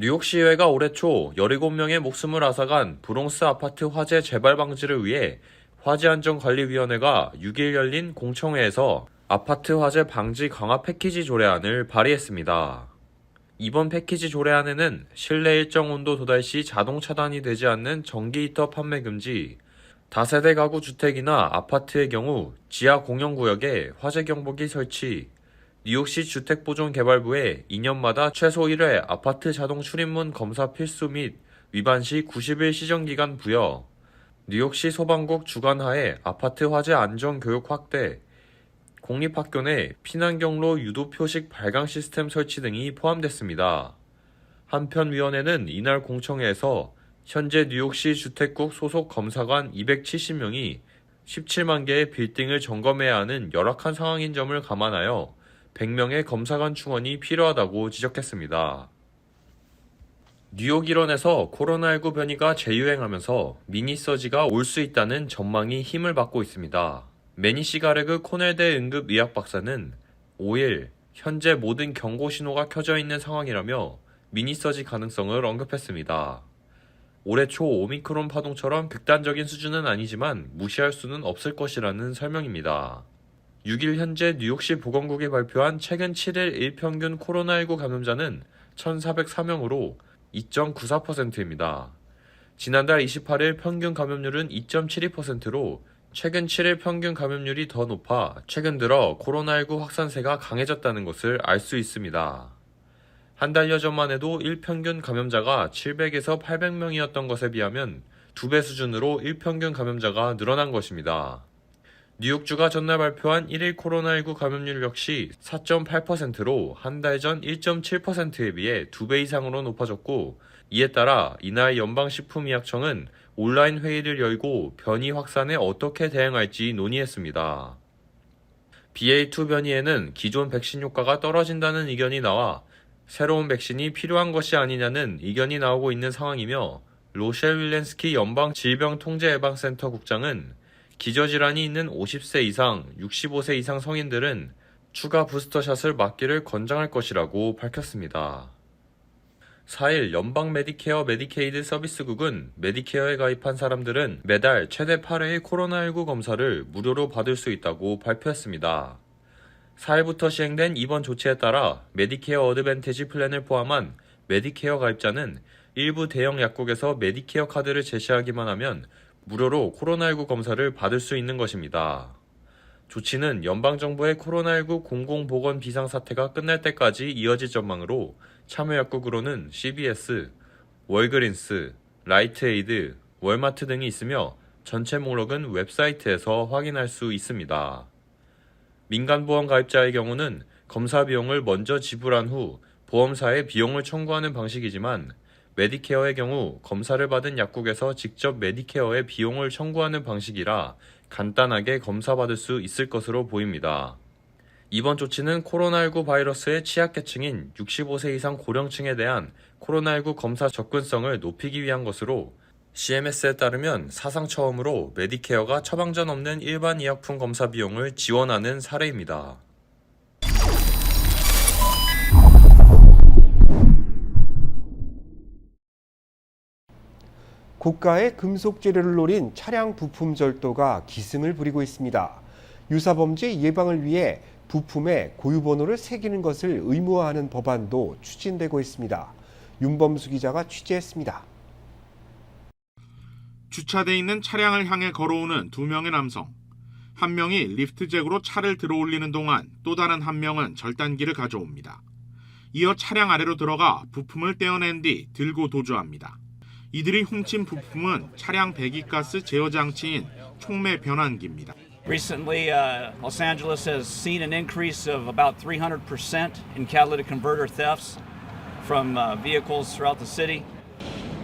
뉴욕시의회가 올해 초 17명의 목숨을 앗아간 브롱스 아파트 화재 재발 방지를 위해 화재안전관리위원회가 6일 열린 공청회에서 아파트 화재 방지 강화 패키지 조례안을 발의했습니다. 이번 패키지 조례안에는 실내 일정 온도 도달 시 자동 차단이 되지 않는 전기 히터 판매 금지, 다세대 가구 주택이나 아파트의 경우 지하 공용구역에 화재 경보기 설치, 뉴욕시 주택보존개발부에 2년마다 최소 1회 아파트 자동 출입문 검사 필수 및 위반 시 90일 시정기간 부여, 뉴욕시 소방국 주관하에 아파트 화재 안전 교육 확대, 공립학교 내 피난 경로 유도 표식 발광 시스템 설치 등이 포함됐습니다. 한편 위원회는 이날 공청회에서 현재 뉴욕시 주택국 소속 검사관 270명이 17만 개의 빌딩을 점검해야 하는 열악한 상황인 점을 감안하여 100명의 검사관 충원이 필요하다고 지적했습니다. 뉴욕 일원에서 코로나19 변이가 재유행하면서 미니 서지가 올 수 있다는 전망이 힘을 받고 있습니다. 매니 시가레그 코넬대 응급의학 박사는 5일 현재 모든 경고 신호가 켜져 있는 상황이라며 미니 서지 가능성을 언급했습니다. 올해 초 오미크론 파동처럼 극단적인 수준은 아니지만 무시할 수는 없을 것이라는 설명입니다. 6일 현재 뉴욕시 보건국이 발표한 최근 7일 일평균 코로나19 감염자는 1,404명으로 2.94%입니다. 지난달 28일 평균 감염률은 2.72%로 최근 7일 평균 감염률이 더 높아 최근 들어 코로나19 확산세가 강해졌다는 것을 알 수 있습니다. 한 달여 전만 해도 일평균 감염자가 700에서 800명이었던 것에 비하면 두 배 수준으로 일평균 감염자가 늘어난 것입니다. 뉴욕주가 전날 발표한 1일 코로나19 감염률 역시 4.8%로 한 달 전 1.7%에 비해 두배 이상으로 높아졌고 이에 따라 이날 연방식품의약청은 온라인 회의를 열고 변이 확산에 어떻게 대응할지 논의했습니다. BA2 변이에는 기존 백신 효과가 떨어진다는 의견이 나와 새로운 백신이 필요한 것이 아니냐는 의견이 나오고 있는 상황이며 로셸 윌렌스키 연방 질병통제예방센터 국장은 기저질환이 있는 50세 이상, 65세 이상 성인들은 추가 부스터샷을 맞기를 권장할 것이라고 밝혔습니다. 4일 연방 메디케어 메디케이드 서비스국은 메디케어에 가입한 사람들은 매달 최대 8회의 코로나19 검사를 무료로 받을 수 있다고 발표했습니다. 4일부터 시행된 이번 조치에 따라 메디케어 어드밴티지 플랜을 포함한 메디케어 가입자는 일부 대형 약국에서 메디케어 카드를 제시하기만 하면 무료로 코로나19 검사를 받을 수 있는 것입니다. 조치는 연방정부의 코로나19 공공보건 비상사태가 끝날 때까지 이어질 전망으로 참여약국으로는 CBS, 월그린스, 라이트에이드, 월마트 등이 있으며 전체 목록은 웹사이트에서 확인할 수 있습니다. 민간보험 가입자의 경우는 검사 비용을 먼저 지불한 후 보험사에 비용을 청구하는 방식이지만 메디케어의 경우 검사를 받은 약국에서 직접 메디케어에 비용을 청구하는 방식이라 간단하게 검사받을 수 있을 것으로 보입니다. 이번 조치는 코로나19 바이러스의 취약계층인 65세 이상 고령층에 대한 코로나19 검사 접근성을 높이기 위한 것으로 CMS에 따르면 사상 처음으로 메디케어가 처방전 없는 일반 의약품 검사 비용을 지원하는 사례입니다. 고가의 금속 재료를 노린 차량 부품 절도가 기승을 부리고 있습니다. 유사범죄 예방을 위해 부품에 고유번호를 새기는 것을 의무화하는 법안도 추진되고 있습니다. 윤범수 기자가 취재했습니다. 주차돼 있는 차량을 향해 걸어오는 두 명의 남성. 한 명이 리프트 잭으로 차를 들어 올리는 동안 또 다른 한 명은 절단기를 가져옵니다. 이어 차량 아래로 들어가 부품을 떼어낸 뒤 들고 도주합니다. 이들이 훔친 부품은 차량 배기가스 제어 장치인 촉매 변환기입니다. Recently, uh, Los Angeles has seen an increase of about 300% in catalytic converter thefts from uh, vehicles throughout the city.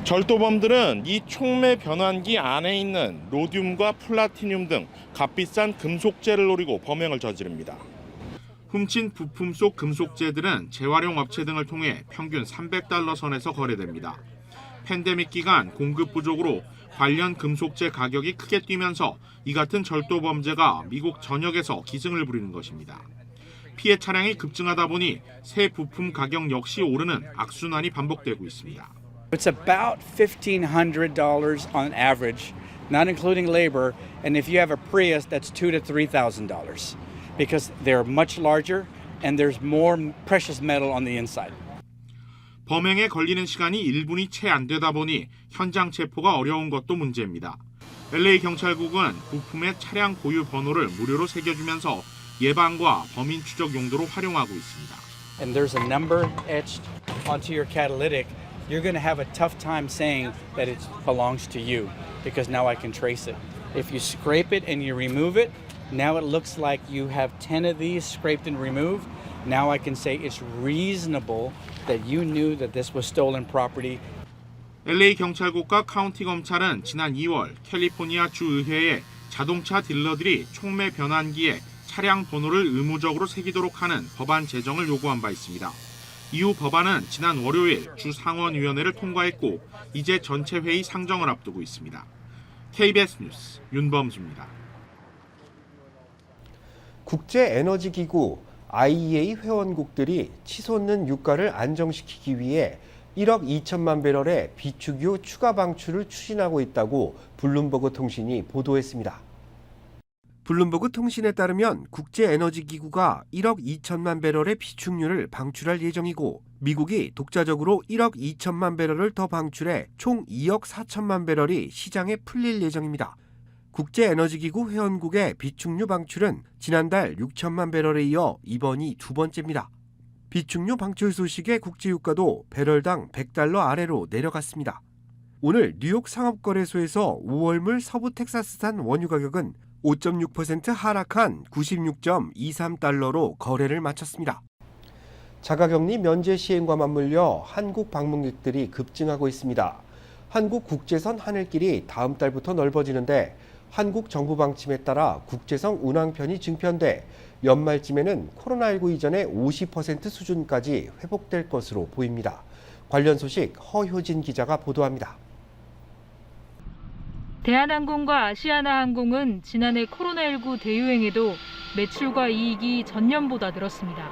절도범들은 이 촉매 변환기 안에 있는 로듐과 플라티늄 등 값비싼 금속재를 노리고 범행을 저지릅니다. 훔친 부품 속 금속재들은 재활용 업체 등을 통해 평균 300달러 선에서 거래됩니다. 팬데믹 기간 공급 부족으로 관련 금속재 가격이 크게 뛰면서 이 같은 절도 범죄가 미국 전역에서 기승을 부리는 것입니다. 피해 차량이 급증하다 보니 새 부품 가격 역시 오르는 악순환이 반복되고 있습니다. It's about $1,500 on average, not including labor. And if you have a Prius, that's two to $3,000 because they're much larger and there's more precious metal on the inside. 범행에 걸리는 시간이 1분이 채 안 되다 보니 현장 체포가 어려운 것도 문제입니다. LA 경찰국은 부품의 차량 고유 번호를 무료로 새겨주면서 예방과 범인 추적 용도로 활용하고 있습니다. And there's a number etched onto your catalytic. You're going to have a tough time saying that it belongs to you because now I can trace it. If you scrape it and you remove it, now it looks like you have 10 of these scraped and removed. Now I can say it's reasonable that you knew that this was stolen property LA 경찰국과 카운티 검찰은 지난 2월 캘리포니아 주의회에 자동차 딜러들이 촉매 변환기에 차량 번호를 의무적으로 새기도록 하는 법안 제정을 요구한 바 있습니다. 이후 법안은 지난 월요일 주 상원위원회를 통과했고 이제 전체 회의 상정을 앞두고 있습니다. KBS 뉴스 윤범수입니다. 국제에너지기구 IEA 회원국들이 치솟는 유가를 안정시키기 위해 1억 2천만 배럴의 비축유 추가 방출을 추진하고 있다고 블룸버그 통신이 보도했습니다. 블룸버그 통신에 따르면 국제에너지기구가 1억 2천만 배럴의 비축유를 방출할 예정이고 미국이 독자적으로 1억 2천만 배럴을 더 방출해 총 2억 4천만 배럴이 시장에 풀릴 예정입니다. 국제에너지기구 회원국의 비축유 방출은 지난달 6천만 배럴에 이어 이번이 두 번째입니다. 비축유 방출 소식에 국제유가도 배럴당 100달러 아래로 내려갔습니다. 오늘 뉴욕 상업거래소에서 5월물 서부 텍사스산 원유 가격은 5.6% 하락한 96.23달러로 거래를 마쳤습니다. 자가격리 면제 시행과 맞물려 한국 방문객들이 급증하고 있습니다. 한국 국제선 하늘길이 다음 달부터 넓어지는데 한국 정부 방침에 따라 국제선 운항편이 증편돼 연말쯤에는 코로나19 이전의 50% 수준까지 회복될 것으로 보입니다. 관련 소식 허효진 기자가 보도합니다. 대한항공과 아시아나항공은 지난해 코로나19 대유행에도 매출과 이익이 전년보다 늘었습니다.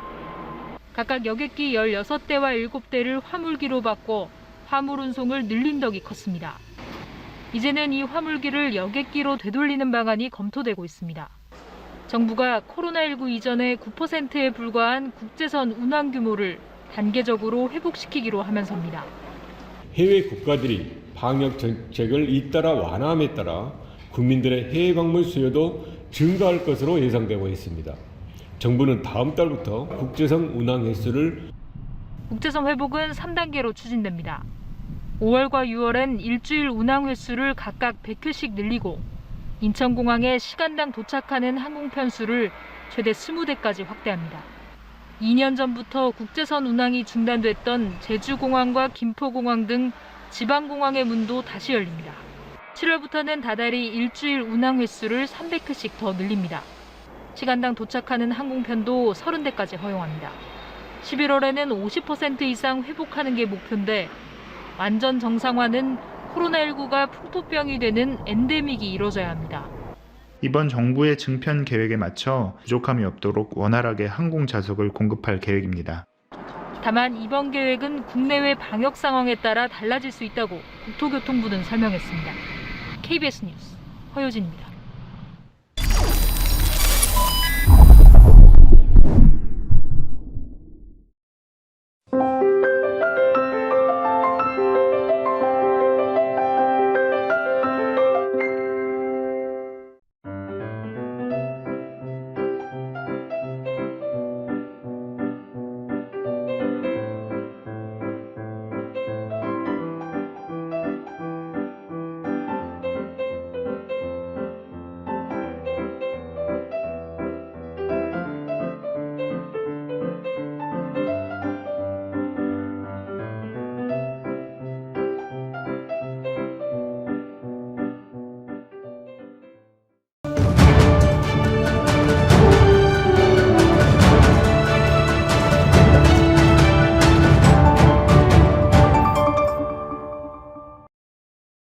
각각 여객기 16대와 7대를 화물기로 바꿔 화물 운송을 늘린 덕이 컸습니다. 이제는 이 화물기를 여객기로 되돌리는 방안이 검토되고 있습니다. 정부가 코로나19 이전의 9%에 불과한 국제선 운항 규모를 단계적으로 회복시키기로 하면서입니다. 해외 국가들이 방역 정책을 잇따라 완화함에 따라 국민들의 해외 방문 수요도 증가할 것으로 예상되고 있습니다. 정부는 다음 달부터 국제선 운항 횟수를 국제선 회복은 3단계로 추진됩니다. 5월과 6월엔 일주일 운항 횟수를 각각 100회씩 늘리고 인천공항에 시간당 도착하는 항공 편 수를 최대 20대까지 확대합니다. 2년 전부터 국제선 운항이 중단됐던 제주공항과 김포공항 등 지방공항의 문도 다시 열립니다. 7월부터는 다달이 일주일 운항 횟수를 300회씩 더 늘립니다. 시간당 도착하는 항공편도 30대까지 허용합니다. 11월에는 50% 이상 회복하는 게 목표인데 완전 정상화는 코로나19가 풍토병이 되는 엔데믹이 이뤄져야 합니다. 이번 정부의 증편 계획에 맞춰 부족함이 없도록 원활하게 항공 좌석을 공급할 계획입니다. 다만 이번 계획은 국내외 방역 상황에 따라 달라질 수 있다고 국토교통부는 설명했습니다. KBS 뉴스 허효진입니다.